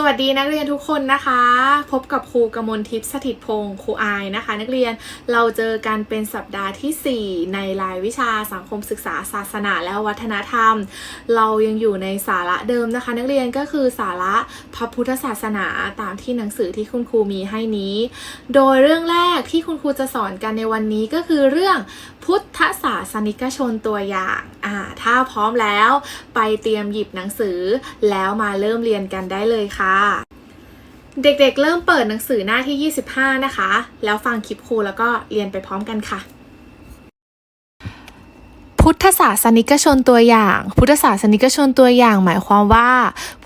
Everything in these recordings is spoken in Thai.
สวัสดีนักเรียนทุกคนนะคะ พบกับครูกมลทิพย์สถิตพงศ์ครูอายนะคะ นักเรียนเราเจอกันเป็นสัปดาห์ทีสี่ 4 ในรายวิชาสังคมศึกษาศาสนาและวัฒนธรรม เรายังอยู่ในสาระเดิมนะคะ นักเรียนก็คือสาระพระพุทธศาสนาตามที่หนังสือที่คุณครูมีให้นี้ โดยเรื่องแรกที่คุณครูจะสอนกันในวันนี้ก็คือเรื่องพุทธศาสนิกชนตัวอย่าง อ่าถ้าพร้อมแล้วไปเตรียมหยิบหนังสือ แล้วมาเริ่มเรียนกันได้เลยค่ะ เด็กๆเริ่มเปิดหนังสือหน้าที่ 25 นะคะ แล้วฟังคลิปครูแล้วก็เรียนไปพร้อมกันค่ะ พุทธศาสนิกชนตัวอย่าง พุทธศาสนิกชนตัวอย่าง หมายความว่า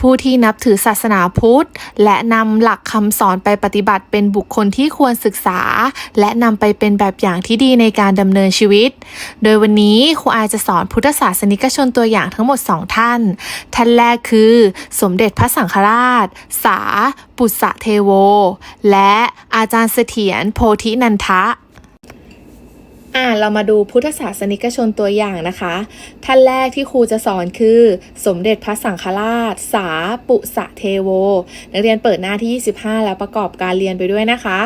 ผู้ที่นับถือศาสนาพุทธ และนำหลักคำสอนไปปฏิบัติเป็นบุคคลที่ควรศึกษา และนำไปเป็นแบบอย่างที่ดีในการดำเนินชีวิต โดยวันนี้ครูอาจะสอนพุทธศาสนิกชนตัวอย่างทั้งหมด 2 ท่าน ท่านแรกคือ สมเด็จพระสังฆราช สา ปุษะเทโว และอาจารย์เสถียรโพธินันทะ อ่าเรามาดูพุทธศาสนิกชนตัวอย่างนะคะ ท่านแรกที่ครูจะสอนคือ สมเด็จพระสังฆราช สาปุสะเทโว นักเรียนเปิดหน้าที่ 25 แล้วประกอบการเรียนไปด้วยนะคะ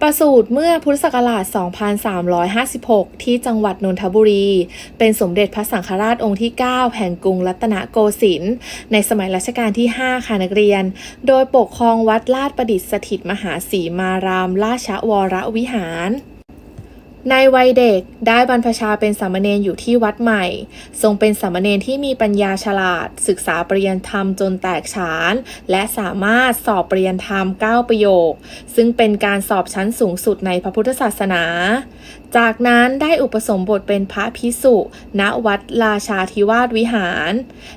ประสูติเมื่อพุทธศักราช 2356 ที่จังหวัดนนทบุรี เป็นสมเด็จพระสังฆราชองค์ที่ 9 แห่งกรุงรัตนโกสินทร์ในสมัยรัชกาลที่ 5 ค่ะนักเรียน โดยปกครองวัดลาดประดิษฐ์สถิตมหาสีมารามราชวรวิหาร ในวัยเด็กได้บรรพชาเป็นสามเณรอยู่ที่วัดใหม่ ทรงเป็นสามเณรที่มีปัญญาฉลาด ศึกษาปริยนธรรมจนแตกฉาน และสามารถสอบปริยนธรรม 9 ประโยค ซึ่งเป็นการสอบชั้นสูงสุดในพระพุทธศาสนา จากนั้นได้อุปสมบทเป็นพระพิสุ ณวัดราชาธิวาสวิหาร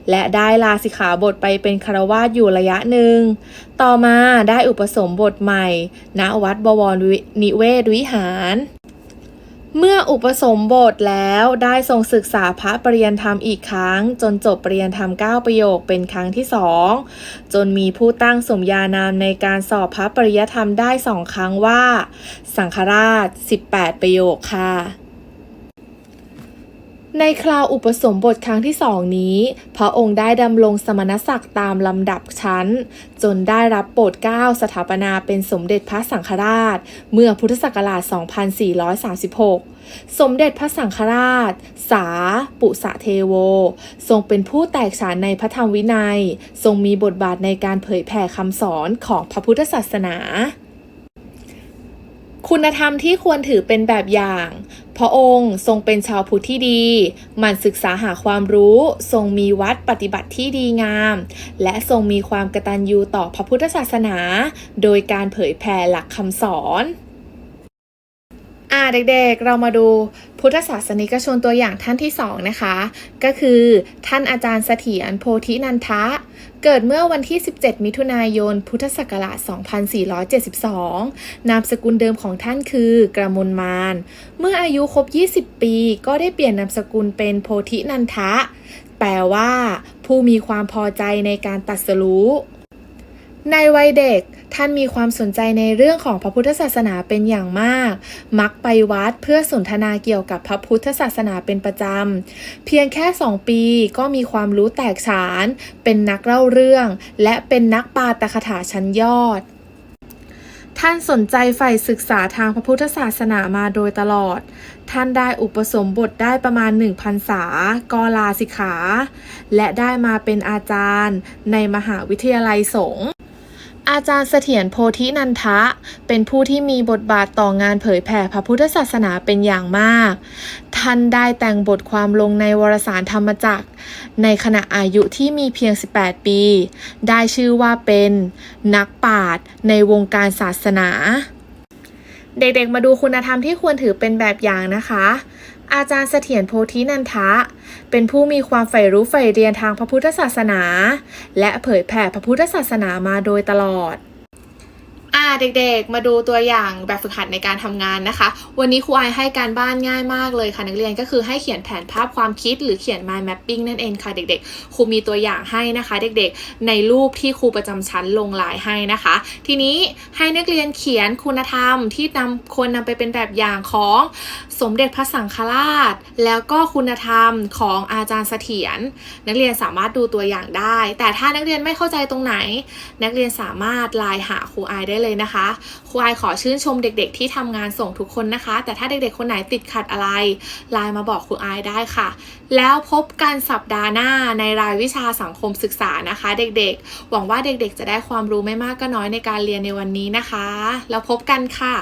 และได้ลาสิกขาบทไปเป็นคารวาสอยู่ระยะหนึ่ง ต่อมาได้อุปสมบทใหม่ ณวัดบวรนิเวศวิหาร เมื่ออุปสมบทแล้วได้ทรงศึกษาพระปริยนธรรมอีกครั้ง จนจบปริยนธรรม 9 ประโยคเป็นครั้งที่สองจนมีผู้ตั้งสมญานามในการสอบพระปริยธรรมได้สองครั้งว่า สังฆราช 18 ประโยคค่ะ ในคราวอุปสมบทครั้งที่สองนี้ พระองค์ได้ดำรงสมณศักดิ์ตามลำดับชั้น จนได้รับโปรดเกล้าสถาปนาเป็นสมเด็จพระสังฆราช เมื่อพุทธศักราช 2436 สมเด็จพระสังฆราช สา ปุสะเทโว ทรงเป็นผู้แตกฉานในพระธรรมวินัย ทรงมีบทบาทในการเผยแผ่คำสอนของพระพุทธศาสนา คุณธรรมที่ควรถือเป็นแบบอย่าง พระองค์ทรงเป็นชาวพุทธที่ดี มันศึกษาหาความรู้ ทรงมีวัดปฏิบัติที่ดีงาม และทรงมีความกตัญญูต่อพระพุทธศาสนา โดยการเผยแผ่หลักคำสอน อ่าเด็กๆ เรามาดูพุทธศาสนิกชนตัวอย่างท่านที่สองนะคะ ก็คือท่านอาจารย์เสถียรโพธินันทะ เกิดเมื่อวันที่ 17 มิถุนายน พุทธศักราช 2472 นามสกุลเดิมของท่านคือกระมลมาน เมื่ออายุครบ 20 ปี ก็ได้เปลี่ยนนามสกุลเป็นโพธินันทะ แปลว่า ผู้มีความพอใจในการตรัสรู้ ในวัยเด็กท่านมีความสนใจในเรื่องของพระพุทธศาสนาเป็นอย่างมาก มักไปวัดเพื่อสนทนาเกี่ยวกับพระพุทธศาสนาเป็นประจำ เพียงแค่สองปีก็มีความรู้แตกฉาน เป็นนักเล่าเรื่อง และเป็นนักปาตคถาชั้นยอด ท่านสนใจใฝ่ศึกษาทางพระพุทธศาสนามาโดยตลอด ท่านได้อุปสมบทได้ประมาณหนึ่งพรรษาก็ลาสิกขา และได้มาเป็นอาจารย์ในมหาวิทยาลัยสงฆ์ อาจารย์เสถียรโพธินันทะ เป็นผู้ที่มีบทบาทต่องานเผยแผ่พระพุทธศาสนาเป็นอย่างมาก ท่านได้แต่งบทความลงในวารสารธรรมจักร ในขณะอายุที่มีเพียง 18 ปี ได้ชื่อว่าเป็นนักปราชญ์ในวงการศาสนา เด็กๆ มาดูคุณธรรมที่ควรถือเป็นแบบอย่างนะคะ อาจารย์เสถียรโพธินันทะ เป็นผู้มีความใฝ่รู้ใฝ่เรียนทางพระพุทธศาสนา และเผยแผ่พระพุทธศาสนามาโดยตลอด เด็กๆ มาดูตัวอย่างแบบฝึกหัดในการทำงานนะคะ วันนี้ครูไอให้การบ้านง่ายมากเลยค่ะนักเรียนก็คือให้เขียนแผนภาพความคิดหรือเขียน mind mapping นั่นเองค่ะเด็กๆ ครูมีตัวอย่างให้นะคะ เด็กๆ ในรูปที่ครูประจำชั้นลงลายให้นะคะ ทีนี้ให้นักเรียนเขียนคุณธรรมที่นำควรนำไปเป็นแบบอย่างของสมเด็จพระสังฆราช แล้วก็คุณธรรมของอาจารย์เสถียรนักเรียนสามารถดูตัวอย่างได้ แต่ถ้านักเรียนไม่เข้าใจตรงไหน นักเรียนสามารถไลน์หาครูไอได้เลยนะคะ ครูอายขอชื่นชมเด็กๆ ที่ทำงานส่งทุกคนนะคะ แต่ถ้าเด็กๆ คนไหนติดขัดอะไรไลน์มาบอกครูอายได้ค่ะ แล้วพบกันสัปดาห์หน้าในรายวิชาสังคมศึกษานะคะ เด็กๆ หวังว่าเด็กๆ จะได้ความรู้ไม่มากก็น้อยในการเรียนในวันนี้นะคะ แล้วพบกันค่ะ